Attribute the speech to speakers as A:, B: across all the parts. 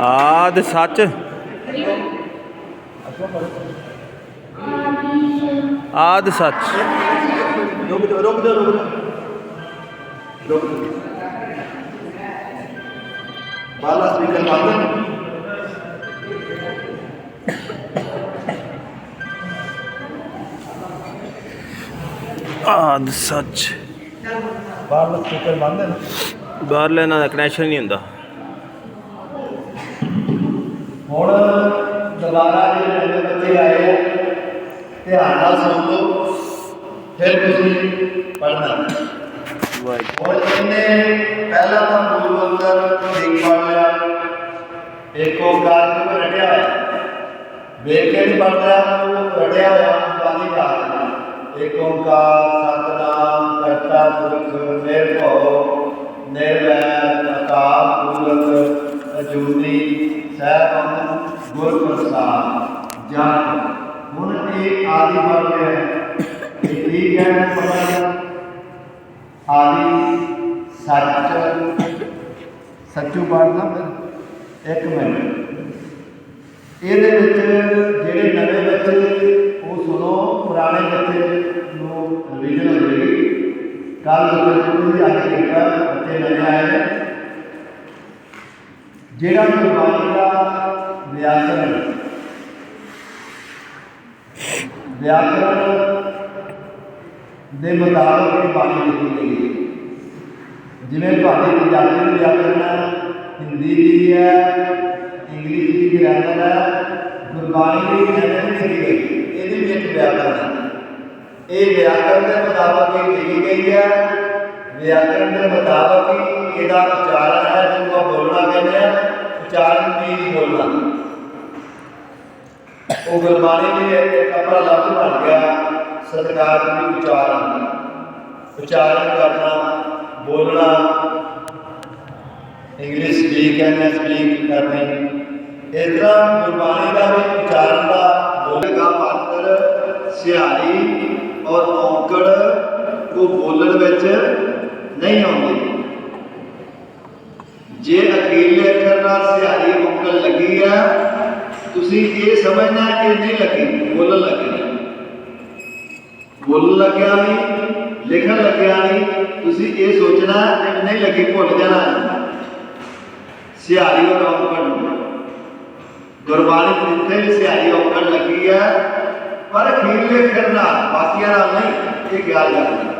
A: ਆਦ ਸੱਚ ਆਦ ਸੱਚ।
B: ਰੁਕ ਜਾ ਰੁਕ ਜਾ ਰੁਕ ਜਾ ਬਾਲਾ ਸਪੀਕਰ ਬੰਦ।
A: ਆਦ ਸੱਚ।
B: ਬਾਲਾ ਸਪੀਕਰ ਬੰਦ ਹੈ ਨਾ?
A: ਬਾਹਰਲੇ ਇਹਨਾਂ ਦਾ ਕਨੈਕਸ਼ਨ ਨਹੀਂ ਹੁੰਦਾ।
B: ਹੁਣ ਦੁਬਾਰਾ ਜਿਹੜੇ ਨਵੇਂ ਬੱਚੇ ਆਏ ਧਿਆਨ ਨਾਲ ਸੁਣ ਲਓ। ਫਿਰ ਤੁਸੀਂ ਪੜ੍ਹਨਾ।
A: ਵਾਹਿਗੁਰੂ
B: ਹੁਣ ਇਹਨੇ ਪਹਿਲਾ ਤਾਂ ਮੂਲ ਮੰਤਰ ਦੇਖ ਲਿਆ ਇੱਕ ਓੰਕਾਰ ਨੂੰ ਰਟਿਆ ਹੋਇਆ। ਵੇਖ ਕੇ ਨਹੀਂ ਪੜਦਾ ਉਹ ਰਟਿਆ ਹੋਇਆ। ਇੱਕ ਓੰਕਾਰ ਸਤਨਾਮ ਕਰਤਾ ਪੁਰਖ, ਨਿਰਭਉ, ਨਿਰਵੈਰ ਅਕਾਲ ਮੂਰਤ ਅਜੂਨੀ ਸਹਿਬੰ ਗੁਰ ਪ੍ਰਸਾਦ ਜਨ ਹੁਣ ਇਹ ਆਦਿ ਪੜ ਹੈ। ਠੀਕ ਹੈ? ਪੜ੍ਹਨਾ ਆਦਿ ਸੱਚ, ਸੱਚੂ ਪੜ੍ਹਨਾ ਫਿਰ। ਇੱਕ ਮਿੰਟ। ਇਹਦੇ ਵਿੱਚ ਜਿਹੜਾ ਗੁਰਬਾਣੀ ਦਾ ਵਿਆਕਰਣ ਵਿਆਕਰਣ ਦੇ ਮੁਤਾਬਕ ਇਹ ਬਾਣੀ ਲਿਖੀ ਗਈ ਹੈ ਜਿਵੇਂ ਤੁਹਾਡੇ ਪੰਜਾਬੀ ਦੀ ਵਿਆਕਰਣ ਹੈ ਹਿੰਦੀ ਦੀ ਹੈ ਇੰਗਲਿਸ਼ ਦੀ ਗ੍ਰਾਮਰ ਹੈ ਗੁਰਬਾਣੀ ਦੀ ਗ੍ਰਾਮਰ ਲਿਖੀ ਗਈ ਇਹਦੀ ਵੀ ਇੱਕ ਵਿਆਕਰਣ ਹੈ ਇਹ ਵਿਆਕਰਣ ਦੇ ਮੁਤਾਬਕ ਇਹ ਲਿਖੀ ਗਈ ਹੈ ਵਿਆਕਰਣ ਦੇ ਮੁਤਾਬਕ ਹੀ ਇਹਦਾ ਉਚਾਰਨ ਹੈ ਜਿਹਨੂੰ ਆਪਾਂ ਬੋਲਣਾ ਕਹਿੰਦੇ ਆ ਉਚਾਰਨ ਵੀ ਬੋਲਣਾ ਉਹ ਗੁਰਬਾਣੀ ਦੀ ਇੱਕ ਆਪਣਾ ਲਫ਼ਜ਼ ਬਣ ਗਿਆ ਸਤਿਕਾਰ ਦੀ ਉਚਾਰਨ ਉਚਾਰਨ ਕਰਨਾ ਬੋਲਣਾ ਇੰਗਲਿਸ਼ ਸਪੀਕ ਐਂਡ ਸਪੀਕ ਕਰਨੀ ਇਸ ਤਰ੍ਹਾਂ ਗੁਰਬਾਣੀ ਦਾ ਵੀ ਉਚਾਰਨ ਦਾ ਬੋਲੇਗਾ ਪਾਤਰ ਸਿਹਾਰੀ ਔਰ ਔਂਕੜ ਉਹ ਬੋਲਣ ਵਿੱਚ ਨਹੀਂ ਆਉਂਦੀ ਜੇ ਅਖੀਰਲੇ ਅੱਖਰ ਨਾਲ ਸਿਹਾਰੀ ਔਂਕੜ ਲੱਗੀ ਹੈ ਤੁਸੀਂ ਇਹ ਸਮਝਣਾ ਕਿ ਨਹੀਂ ਲੱਗੀ? ਬੋਲਣ ਲੱਗੀ ਬੋਲਣ ਲੱਗਿਆ ਨਹੀਂ ਲਿਖਣ ਲੱਗਿਆ ਨਹੀਂ ਤੁਸੀਂ ਇਹ ਸੋਚਣਾ ਕਿ ਨਹੀਂ ਲੱਗੀ, ਭੁੱਲ ਜਾਣਾ। ਸਿਹਾਰੀ ਔਰ ਔਂਕੜ ਨੂੰ ਗੁਰਬਾਣੀ ਜਿੱਥੇ ਵੀ ਸਿਹਾਰੀ ਔਂਕੜ ਲੱਗੀ ਹੈ ਪਰ ਅਖੀਰਲੇ ਅੱਖਰ ਨਾਲ, ਬਾਕੀਆਂ ਨਾਲ ਨਹੀਂ, ਇਹ ਖਿਆਲ ਰੱਖਣਾ।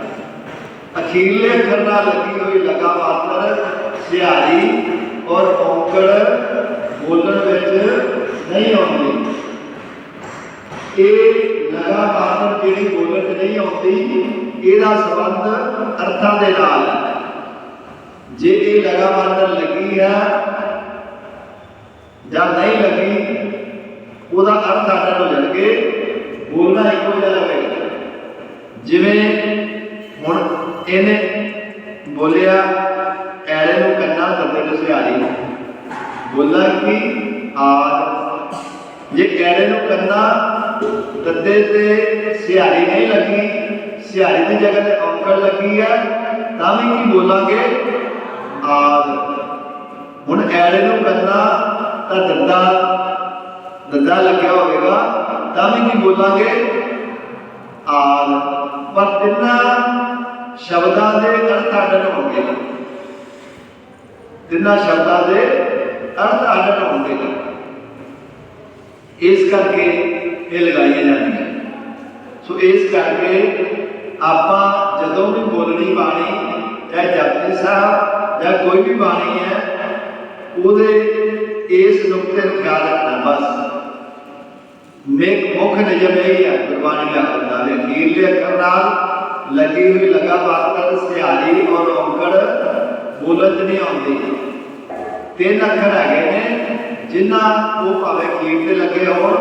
B: ਅਖੀਰਲੇ ਅੱਖਰ ਨਾਲ ਲੱਗੀ ਹੋਈ ਲਗਾ ਮਾਤਰ ਸਿਹਾਰੀ ਔਰ ਔਂਕੜ ਬੋਲਣ ਵਿੱਚ ਨਹੀਂ ਆਉਂਦੀ। ਇਹ ਲਗਾਤਾਰ ਜਿਹੜੀ ਬੋਲਣ 'ਚ ਨਹੀਂ ਆਉਂਦੀ, ਇਹਦਾ ਸੰਬੰਧ ਅਰਥਾਂ ਦੇ ਨਾਲ ਜੇ ਇਹ ਲਗਾ ਲੱਗੀ ਹੈ ਜਾਂ ਨਹੀਂ ਲੱਗੀ, ਉਹਦਾ ਅਰਥ ਆਟਾ ਹੋ ਜਾਣਗੇ ਬੋਲਣਾ ਇੱਕੋ ਜਿਹਾ ਹੋਵੇਗਾ ਜਿਵੇਂ ਹੁਣ ਇਹਨੇ ਬੋਲਿਆ ਨੂੰ ਕੰਨਾ ਦੱਦੇ ਨੂੰ ਸਿਆਰੀ। ਬੋਲਣਾ ਕਿ? ਆਦ ਜੇ ਐੜੇ ਨੂੰ ਕੰਨਾ ਦੱਦੇ ਤੇ ਸਿਆਰੀ ਨਹੀਂ ਲੱਗੀ, ਸਿਆਰੀ ਦੀ ਜਗ੍ਹਾ ਤੇ ਔਂਕੜ ਲੱਗੀ ਹੈ, ਤਾਂ ਵੀ ਕੀ ਬੋਲਾਂਗੇ? ਆਦ ਹੁਣ ਐੜੇ ਨੂੰ ਕੰਨਾ ਤਾਂ ਦੱਦਾ ਦੱਦਾ ਲੱਗਿਆ ਹੋਵੇਗਾ, ਤਾਂ ਵੀ ਕੀ ਬੋਲਾਂਗੇ? ਆਦ ਪਰ ਤਿੰਨਾਂ ਸ਼ਬਦਾਂ ਦੇ ਅਰਥ ਅੱਡ ਹੋਣਗੇ। ਤਿੰਨਾਂ ਸ਼ਬਦਾਂ ਦੇ ਅਰਥ ਅੱਡ ਹੋਣਗੇ ਇਸ ਕਰਕੇ ਇਹ ਲਗਾਈਆਂ ਜਾਂਦੀਆਂ। ਸੋ ਇਸ ਕਰਕੇ ਆਪਾਂ ਜਦੋਂ ਵੀ ਬੋਲਣੀ ਬਾਣੀ, ਚਾਹੇ ਜਪਜੀ ਸਾਹਿਬ ਜਾਂ ਕੋਈ ਵੀ ਬਾਣੀ ਹੈ, ਉਹਦੇ ਇਸ ਨੁਕਤੇ ਨੂੰ ਖਿਆਲ ਰੱਖਣਾ ਬਸ। ਮੇਕ ਮੁੱਖ ਨਿਯਮ ਇਹ ਹੈ ਗੁਰਬਾਣੀ ਦਾ ਹੁੰਦਾ ਹੈ ਅਖੀਰਲੇ ਅੱਖਰ ਨਾਲ ਲੱਗੀ ਹੋਈ ਲਗਾਤਾਰ ਬਾਤਰ ਔਰ ਔਂਕੜ ਬੋਲਣ 'ਚ ਨਹੀਂ ਆਉਂਦੀ। ਤਿੰਨ ਅੱਖਰ ਹੈਗੇ ਨੇ ਜਿਨ੍ਹਾਂ ਉਹ ਭਾਵੇਂ ਅਖੀਰ ਤੇ ਲੱਗੇ ਹੋਣ,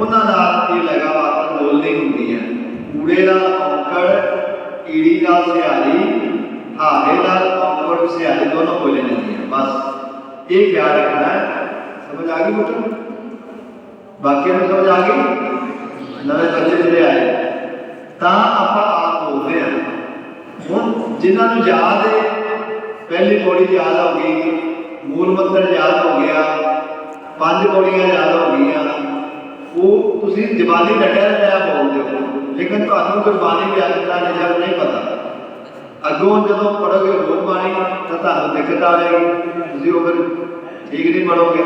B: ਉਹਨਾਂ ਨਾਲ ਇਹ ਲਗਾ ਬੋਲਣੀ ਹੁੰਦੀ ਹੈ। ਕੂੜੇ ਨਾਲ ਔਂਕੜ ਈੜੀ ਨਾਲ ਸਿਹਾਰੀ, ਹਾਰੇ ਨਾਲ ਔਂਕੜ, ਸਿਹਾਰੀ ਦੋਨੋਂ ਬੋਲੇ ਜਾਂਦੀਆਂ ਬਸ ਇਹ ਖਿਆਲ ਰੱਖਣਾ ਹੈ। ਸਮਝ ਆ ਗਈ ਬੇਟਾ? ਬਾਕੀ ਨੂੰ ਸਮਝ ਆ ਗਈ? ਨਵੇਂ ਬੱਚੇ ਜਿਹੜੇ ਆਏ। ਤਾਂ ਆਪਾਂ ਆਪ ਬੋਲਦੇ ਹਾਂ। ਹੁਣ ਜਿਨ੍ਹਾਂ ਨੂੰ ਯਾਦ ਹੈ, ਪਹਿਲੀ ਪੌੜੀ ਯਾਦ ਆ ਗਈ। ਮੂਲ ਮੰਤਰ ਯਾਦ ਹੋ ਗਿਆ, ਪੰਜ ਪੌੜੀਆਂ ਯਾਦ ਹੋ ਗਈਆਂ। ਉਹ ਤੁਸੀਂ ਜ਼ਬਾਨੀ ਡੱਡਿਆ ਡੱਡਿਆ ਬੋਲਦੇ ਹੋ ਲੇਕਿਨ ਤੁਹਾਨੂੰ ਗੁਰਬਾਣੀ ਵਿਆਕਰਨ ਦਾ ਨਿਯਮ ਨਹੀਂ ਪਤਾ। ਅੱਗੋਂ ਜਦੋਂ ਪੜੋਗੇ ਹੋਰ ਬਾਣੀ, ਤਾਂ ਤੁਹਾਨੂੰ ਦਿੱਕਤ ਆਵੇਗੀ ਤੁਸੀਂ ਉਹ ਫਿਰ ਠੀਕ ਨਹੀਂ ਪੜੋਗੇ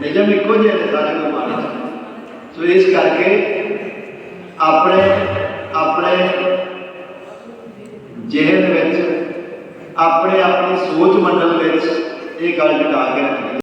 B: ਨਿਯਮ ਇੱਕੋ ਜਿਹੇ ਨੇ ਸਾਰੇ ਗੁਰਬਾਣੀ ਚ ਸੋ ਇਸ ਕਰਕੇ ਆਪਣੇ ਆਪਣੇ ਜਿਹਨ ਵਿੱਚ, ਆਪਣੇ, ਆਪਣੀ ਸੋਚ ਮੰਡਲ ਵਿੱਚ ਇਹ ਗੱਲ ਟਿਕਾ ਕੇ ਰੱਖਣੀ।